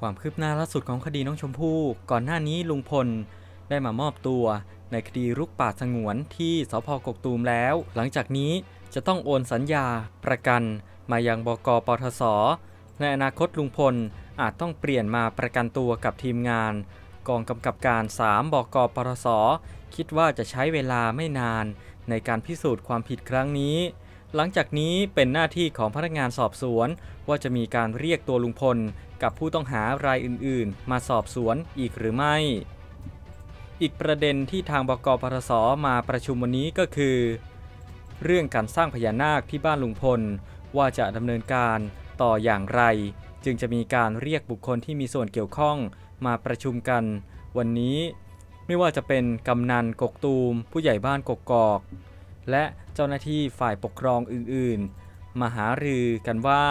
ความคืบหน้าล่าสุดของคดีน้องชมพู่ ก่อนหน้านี้ลุงพล ได้มามอบตัวในคดีรุกป่าสงวนที่สพกกตูมแล้ว หลังจากนี้จะต้องโอนสัญญาประกัน มายังบกปทศในอนาคตลุงพลอาจต้องเปลี่ยนมาประกันตัวกับทีมงาน กองกำกับการ 3 บกปทศคิดว่าจะใช้เวลาไม่นาน ในการพิสูจน์ความผิดครั้งนี้ หลังจากนี้เป็นหน้าที่ของพนักงานสอบสวน ว่าจะมีการเรียกตัวลุงพล กับผู้ต้องหารายอื่นๆ มาสอบสวนอีกหรือไม่ อีกประเด็นที่ทางบกปทศมาประชุมวันนี้ก็คือ เรื่องการสร้างพญานาคที่บ้านลุงพล ว่าจะดำเนินการต่ออย่างไร จึงจะมีการเรียกบุคคลที่มีส่วนเกี่ยวข้องมาประชุมกัน วันนี้ไม่ว่าจะเป็นกำนันกกตูม ผู้ใหญ่บ้านกกกอก และเจ้าหน้าที่ฝ่ายปกครองอื่นๆ มาหารือกันว่า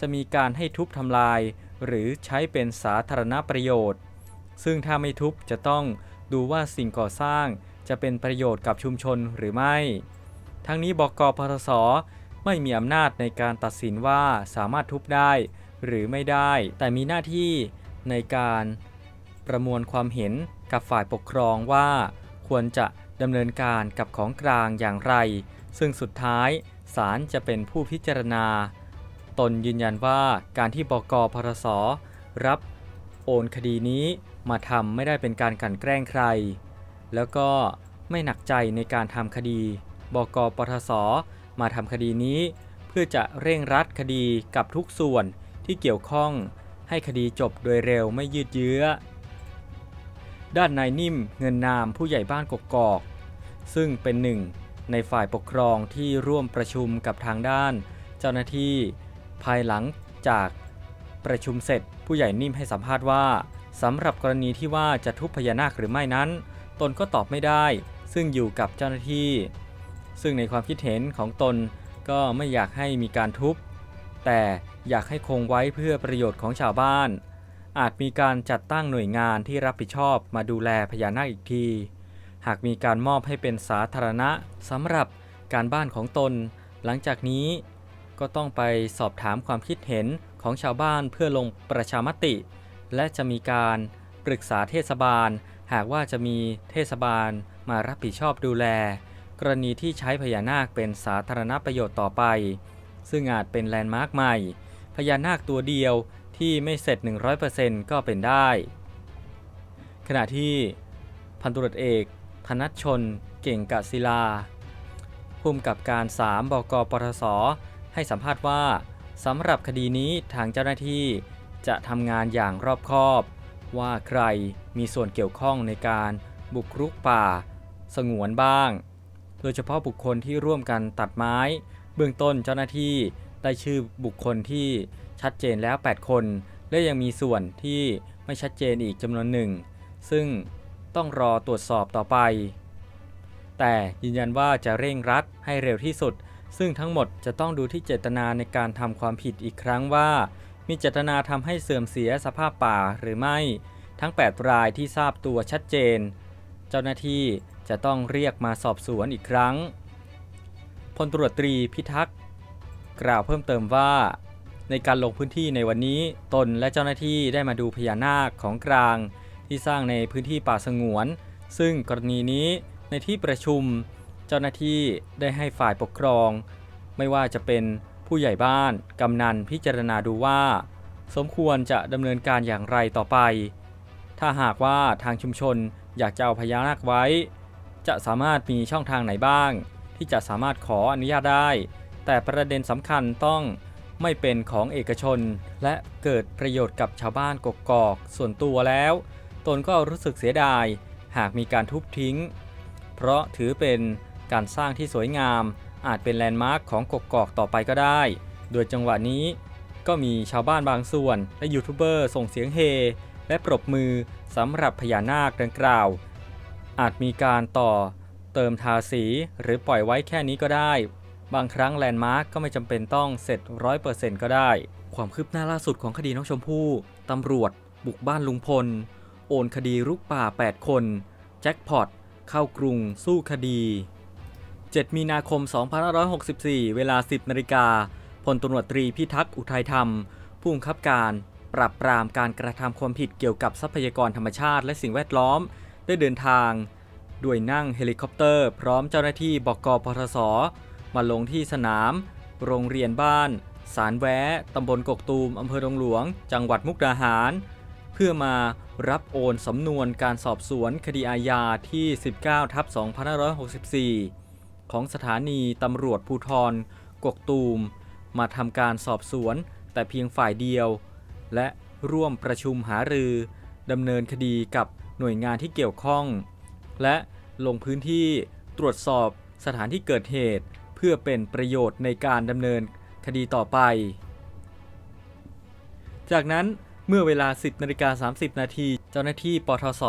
จะมีการให้ทุบทำลาย หรือใช้เป็นสาธารณประโยชน์ ซึ่งถ้าไม่ทุบจะต้องดูว่าสิ่งก่อสร้างจะเป็นประโยชน์กับชุมชนหรือไม่ ทั้งนี้บกปทศไม่มีอำนาจในการตัดสินว่าสามารถทุบได้หรือไม่ได้ แต่มีหน้าที่ในการประมวลความเห็นกับฝ่ายปกครองว่าควรจะดำเนินการกับของกลางอย่างไร ซึ่งสุดท้ายศาลจะเป็นผู้พิจารณา ตนยืนยันว่าการที่บกพทศรับโอนคดีนี้มาทำไม่ได้เป็นการกลั่นแกล้งใคร แล้วก็ไม่หนักใจในการทำคดี บกปทศมาทำคดีนี้ เพื่อจะเร่งรัดคดีกับทุกส่วนที่เกี่ยวข้องให้คดีจบโดยเร็วไม่ยืดเยื้อ ด้านนายนิ่มเงินนามผู้ใหญ่บ้านกกอก ซึ่งเป็นหนึ่งในฝ่ายปกครองที่ร่วมประชุมกับทางด้าน เจ้าหน้าที่ ภายหลังจากประชุมเสร็จ ผู้ใหญ่นิ่มให้สัมภาษณ์ว่าสำหรับกรณีที่ว่าจะทุบพญานาคหรือไม่นั้น ตนก็ตอบไม่ได้ ซึ่งอยู่กับเจ้าหน้าที่ ซึ่งในความคิดเห็นของตนก็ไม่อยากให้มีการทุบ แต่อยากให้คงไว้เพื่อประโยชน์ของชาวบ้าน อาจมีการจัดตั้งหน่วยงานที่รับผิดชอบมาดูแลพญานาคอีกที หากมีการมอบให้เป็นสาธารณะสำหรับการบ้านของตน หลังจากนี้ ก็ต้องไปสอบถามความคิดเห็นของชาวบ้านเพื่อลงประชามติ และจะมีการปรึกษาเทศบาล หากว่าจะมีเทศบาลมารับผิดชอบดูแล กรณีที่ใช้พญานาคเป็นสาธารณประโยชน์ต่อไป ซึ่งอาจเป็นแลนด์มาร์คใหม่พญานาคตัวเดียวที่ไม่เสร็จ 100%ก็เป็นได้ ขณะที่พันตุรเอกธนัชชน เก่งกะศิลาภูมิกับการ 3 บกปทศ ให้สัมภาษณ์ว่าสำหรับคดีนี้ทางเจ้าหน้าที่จะทำงานอย่างรอบคอบ ว่าใครมีส่วนเกี่ยวข้องในการบุกรุกป่า สงวนบ้าง โดยเฉพาะบุคคลที่ร่วมกันตัดไม้ เบื้องต้นเจ้าหน้าที่ได้ชื่อบุคคลที่ชัดเจนแล้ว 8 คน และยังมีส่วนที่ไม่ชัดเจนอีกจำนวนหนึ่ง ซึ่งต้องรอตรวจสอบต่อไป แต่ยืนยันว่าจะเร่งรัดให้เร็วที่สุด ซึ่งทั้งหมดจะต้องดูที่เจตนาในการทำความผิดอีกครั้งว่า มีเจตนาทำให้เสื่อมเสียสภาพป่าหรือไม่ ทั้ง 8 รายที่ทราบตัวชัดเจน เจ้าหน้าที่จะต้องเรียกมาสอบสวนอีกครั้งพลตรวจตรีพิทักษ์กล่าวเพิ่มเติมว่า ในการลงพื้นที่ในวันนี้ตนและเจ้าหน้าที่ได้มาดูพญานาคของกลาง ที่สร้างในพื้นที่ป่าสงวน ซึ่งกรณีนี้ในที่ประชุม เจ้าหน้าที่ได้ให้ฝ่ายปกครอง ไม่ว่าจะเป็นผู้ใหญ่บ้าน กำนันพิจารณาดูว่า สมควรจะดำเนินการอย่างไรต่อไป ถ้าหากว่าทางชุมชนอยากจะเอาพญานาคไว้ จะสามารถมีช่องทางไหนบ้าง ที่จะสามารถขออนุญาตได้ แต่ประเด็นสำคัญต้องไม่เป็นของเอกชน และเกิดประโยชน์กับชาวบ้านกกอกส่วนตัวแล้ว ตนก็รู้สึกเสียดาย หากมีการทุบทิ้ง เพราะถือเป็น การสร้างที่สวยงาม อาจเป็นแลนด์มาร์คของกกอกต่อไปก็ได้ โดยจังหวะนี้ ก็มีชาวบ้านบางส่วน และยูทูบเบอร์ส่งเสียงเฮ และปรบมือสำหรับพญานาคดังกล่าว อาจมีการต่อเติมทาสีหรือปล่อยไว้แค่นี้ก็ได้ บางครั้งแลนด์มาร์กก็ไม่จำเป็นต้องเสร็จ100%ก็ได้ ความคืบหน้าล่าสุดของคดีน้องชมพู่ตำรวจ บุกบ้านลุงพล โอนคดีรุกป่า 8 คน แจ็คพอตเข้ากรุงสู้คดี 7 มีนาคม 2564 เวลา 10นาฬิกาพลตำรวจตรีพิทักษ์อุทัยธรรม ผู้บังคับการ ปราบปรามการกระทำความผิดเกี่ยวกับทรัพยากรธรรมชาติและสิ่งแวดล้อม ได้เดินทาง ด้วยนั่งเฮลิคอปเตอร์ พร้อมเจ้าหน้าที่บกปทศมาลงที่สนาม โรงเรียนบ้าน สารแวะตำบลกกตูมอำเภอดงหลวง จังหวัดมุกดาหาร เพื่อมารับโอนสำนวนการสอบสวนคดีอาญาที่ 19ทับ2564 ของสถานีตำรวจภูทรกกตูม มาทำการสอบสวนแต่เพียงฝ่ายเดียว และร่วมประชุมหารือดำเนินคดีกับหน่วยงานที่เกี่ยวข้อง และลงพื้นที่ตรวจสอบสถานที่เกิดเหตุ เพื่อเป็นประโยชน์ในการดำเนินคดีต่อไป จากนั้นเมื่อเวลา 10นาฬิกา30 นาที เจ้าหน้าที่ปทศ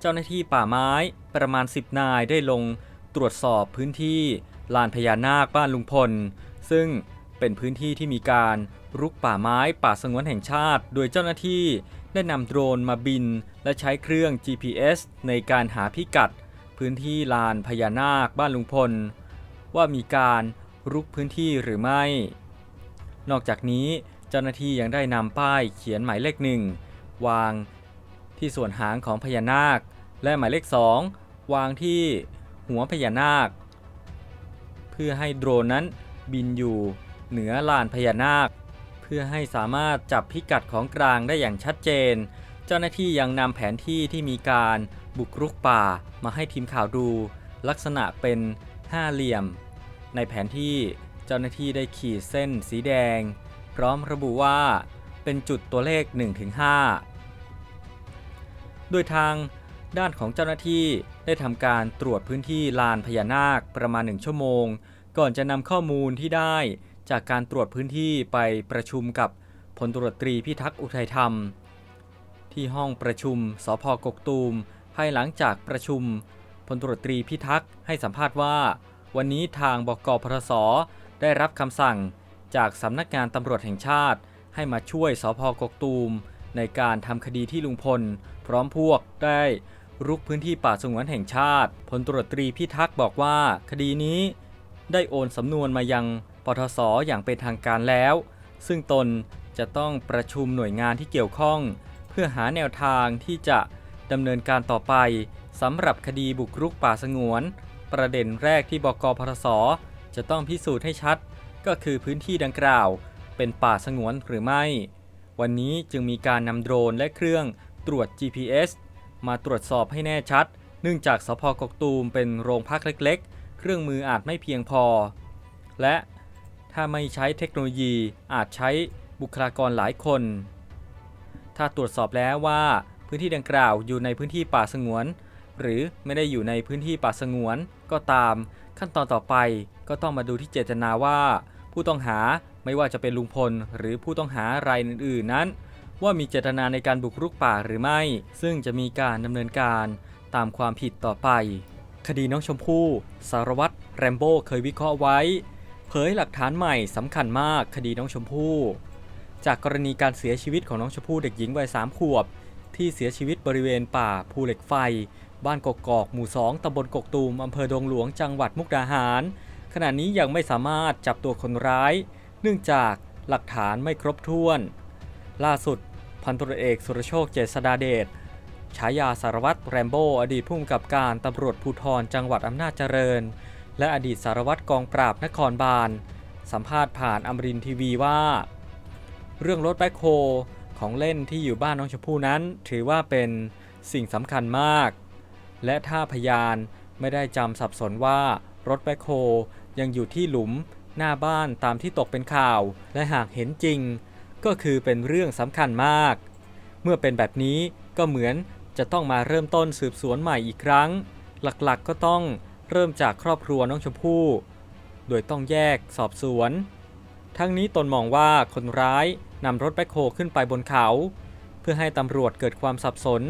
เจ้าหน้าที่ป่าไม้ประมาณ 10 นายได้ลง ตรวจสอบพื้นที่ลานพญานาคบ้านลุงพล ซึ่งเป็นพื้นที่ที่มีการรุกป่าไม้ป่าสงวนแห่งชาติ โดยเจ้าหน้าที่ได้นำโดรนมาบิน และใช้เครื่อง GPS ในการหาพิกัด พื้นที่ลานพญานาคบ้านลุงพล ว่ามีการรุกพื้นที่หรือไม่ นอกจากนี้เจ้าหน้าที่ยังได้นำป้ายเขียนหมายเลขหนึ่งวางที่ส่วนหางของพญานาค และหมายเลข2วางที่ หัวพญานาค เพื่อให้โดรนนั้นบินอยู่เหนือลานพญานาค เพื่อให้สามารถจับพิกัดของกลางได้อย่างชัดเจน เจ้าหน้าที่ยังนำแผนที่ที่มีการบุกรุกป่ามาให้ทีมข่าวดู ลักษณะเป็นห้าเหลี่ยม ในแผนที่เจ้าหน้าที่ได้ขีดเส้นสีแดง พร้อมระบุว่าเป็นจุดตัวเลข 1-5 โดยทาง ด้านของเจ้าหน้าที่ได้ทำการตรวจพื้นที่ลานพญานาคประมาณ 1 ชั่วโมง ก่อนจะนำข้อมูลที่ได้จากการตรวจพื้นที่ไปประชุมกับพลตรวจตรีพิทักษ์อุทัยธรรม ที่ห้องประชุมสพกกตูม ภายหลังจากประชุมพลตรวจตรีพิทักษ์ให้สัมภาษณ์ว่า วันนี้ทางบกพศได้รับคำสั่งจากสำนักงานตำรวจแห่งชาติ ให้มาช่วยสพกกตูม ในการทำคดีที่ลุงพล พร้อมพวกได้ รุกพื้นที่ป่าสงวนแห่งชาติพลตรวจตรีพิทักษ์บอกว่า คดีนี้ได้โอนสำนวนมายังปทศอย่างเป็นทางการแล้ว ซึ่งตนจะต้องประชุมหน่วยงานที่เกี่ยวข้อง เพื่อหาแนวทางที่จะดำเนินการต่อไปสำหรับคดีบุกรุกป่าสงวน ประเด็นแรกที่บกพทศจะต้องพิสูจน์ให้ชัด ก็คือพื้นที่ดังกล่าว เป็นป่าสงวนหรือไม่ วันนี้จึงมีการนำโดรนและเครื่องตรวจ GPS มาตรวจสอบให้แน่ชัด เนื่องจากสพกกตูมเป็นโรงพักเล็กๆ เครื่องมืออาจไม่เพียงพอ และถ้าไม่ใช้เทคโนโลยีอาจใช้บุคลากรหลายคน ถ้าตรวจสอบแล้วว่าพื้นที่ดังกล่าวอยู่ในพื้นที่ป่าสงวน หรือไม่ได้อยู่ในพื้นที่ป่าสงวนก็ตาม ขั้นตอนต่อไปก็ต้องมาดูที่เจตนาว่า ผู้ต้องหาไม่ว่าจะเป็นลุงพล หรือผู้ต้องหารายอื่นๆนั้น ว่ามีเจตนาในการบุกรุกป่าหรือไม่ ซึ่งจะมีการดำเนินการตามความผิดต่อไป คดีน้องชมพู่ สารวัตรแรมโบ้เคยวิเคราะห์ไว้ เผยหลักฐานใหม่สำคัญมากคดีน้องชมพู่ จากกรณีการเสียชีวิตของน้องชมพู่เด็กหญิงวัยสามขวบ ที่เสียชีวิตบริเวณป่าภูเหล็กไฟ บ้านกกอกหมู่2ตำบลกกตูมอำเภอดงหลวงจังหวัดมุกดาหาร ขณะนี้ยังไม่สามารถจับตัวคนร้าย เนื่องจากหลักฐานไม่ครบถ้วน ล่าสุด พันตรวจเอกสุรโชคเจษดาเดชฉายาสารวัตรแรมโบ้อดีตผู้กำกับการตำรวจภูธรจังหวัดอำนาจเจริญ และอดีตสารวัตรกองปราบนครบาล สัมภาษณ์ผ่านอมรินทีวีว่า เรื่องรถแบ็คโฮของเล่นที่อยู่บ้านน้องชมพู่นั้น ถือว่าเป็นสิ่งสำคัญมาก และถ้าพยานไม่ได้จำสับสนว่ารถแบ็คโฮยังอยู่ที่หลุมหน้าบ้านตามที่ตกเป็นข่าว และหากเห็นจริง ก็คือเป็นเรื่องสำคัญมาก เมื่อเป็นแบบนี้ก็เหมือนจะต้องมาเริ่มต้นสืบสวนใหม่อีกครั้ง หลักๆก็ต้องเริ่มจากครอบครัวน้องชมพู่ โดยต้องแยกสอบสวน ทั้งนี้ตนมองว่าคนร้ายนำรถแบคโฮขึ้นไปบนเขา เพื่อให้ตำรวจเกิดความสับสน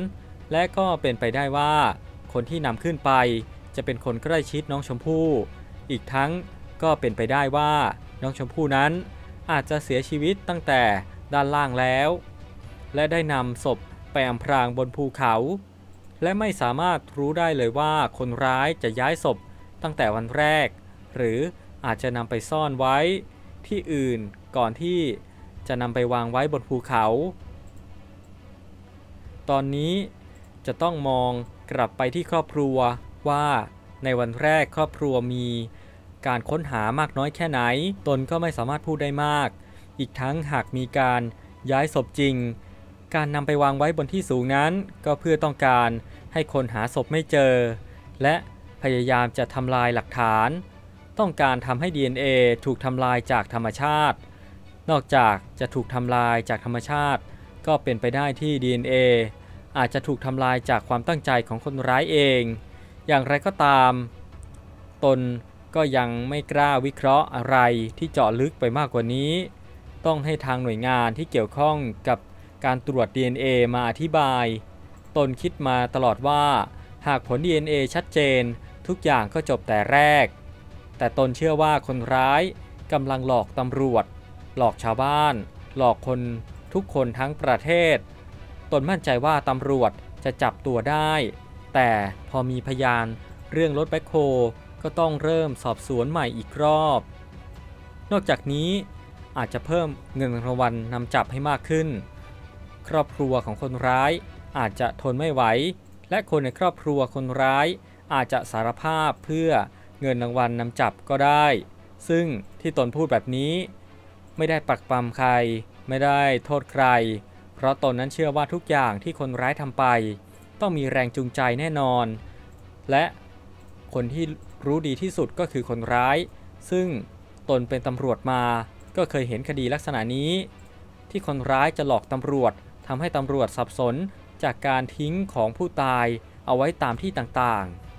และก็เป็นไปได้ว่า คนที่นำขึ้นไปจะเป็นคนใกล้ชิดน้องชมพู่ อีกทั้งก็เป็นไปได้ว่าน้องชมพู่นั้น อาจจะเสียชีวิตตั้งแต่ด้านล่างแล้ว และได้นำศพไปอำพรางบนภูเขา และไม่สามารถรู้ได้เลยว่าคนร้ายจะย้ายศพตั้งแต่วันแรก หรืออาจจะนำไปซ่อนไว้ที่อื่นก่อนที่จะนำไปวางไว้บนภูเขา ตอนนี้จะต้องมองกลับไปที่ครอบครัวว่าในวันแรกครอบครัวมี การค้นหามากน้อยแค่ไหน ตนก็ไม่สามารถพูดได้มาก อีกทั้งหากมีการย้ายศพจริง การนำไปวางไว้บนที่สูงนั้นก็เพื่อต้องการให้คนหาศพไม่เจอ และพยายามจะทำลายหลักฐาน ต้องการทำให้ DNA ถูกทำลายจากธรรมชาติ นอกจากจะถูกทำลายจากธรรมชาติ ก็เป็นไปได้ที่ DNA อาจจะถูกทำลายจากความตั้งใจของคนร้ายเอง อย่างไรก็ตาม ตน ก็ยังไม่กล้าวิเคราะห์อะไรที่เจาะลึกไปมากกว่านี้ ต้องให้ทางหน่วยงานที่เกี่ยวข้องกับการตรวจ DNA มาอธิบาย ตนคิดมาตลอดว่า หากผล DNA ชัดเจน ทุกอย่างก็จบแต่แรก แต่ตนเชื่อว่าคนร้ายกำลังหลอกตำรวจ หลอกชาวบ้าน หลอกคนทุกคนทั้งประเทศ ตนมั่นใจว่าตำรวจจะจับตัวได้ แต่พอมีพยานเรื่องรถแบ็คโฮ ก็ต้องเริ่มสอบสวนใหม่อีกรอบ นอกจากนี้อาจจะเพิ่มเงินรางวัลนำจับให้มากขึ้น ครอบครัวของคนร้ายอาจจะทนไม่ไหว และคนในครอบครัวคนร้ายอาจจะสารภาพเพื่อเงินรางวัลนำจับก็ได้ ซึ่งที่ตนพูดแบบนี้ ไม่ได้ปักปำใคร ไม่ได้โทษใคร เพราะตนนั้นเชื่อว่าทุกอย่างที่คนร้ายทำไป ต้องมีแรงจูงใจแน่นอน และคนที่ รู้ดีที่สุดก็คือคนร้าย ซึ่งตนเป็นตำรวจมาก็เคยเห็นคดีลักษณะนี้ ที่คนร้ายจะหลอกตำรวจทำให้ตำรวจสับสนจากการทิ้งของผู้ตายเอาไว้ตามที่ต่างๆ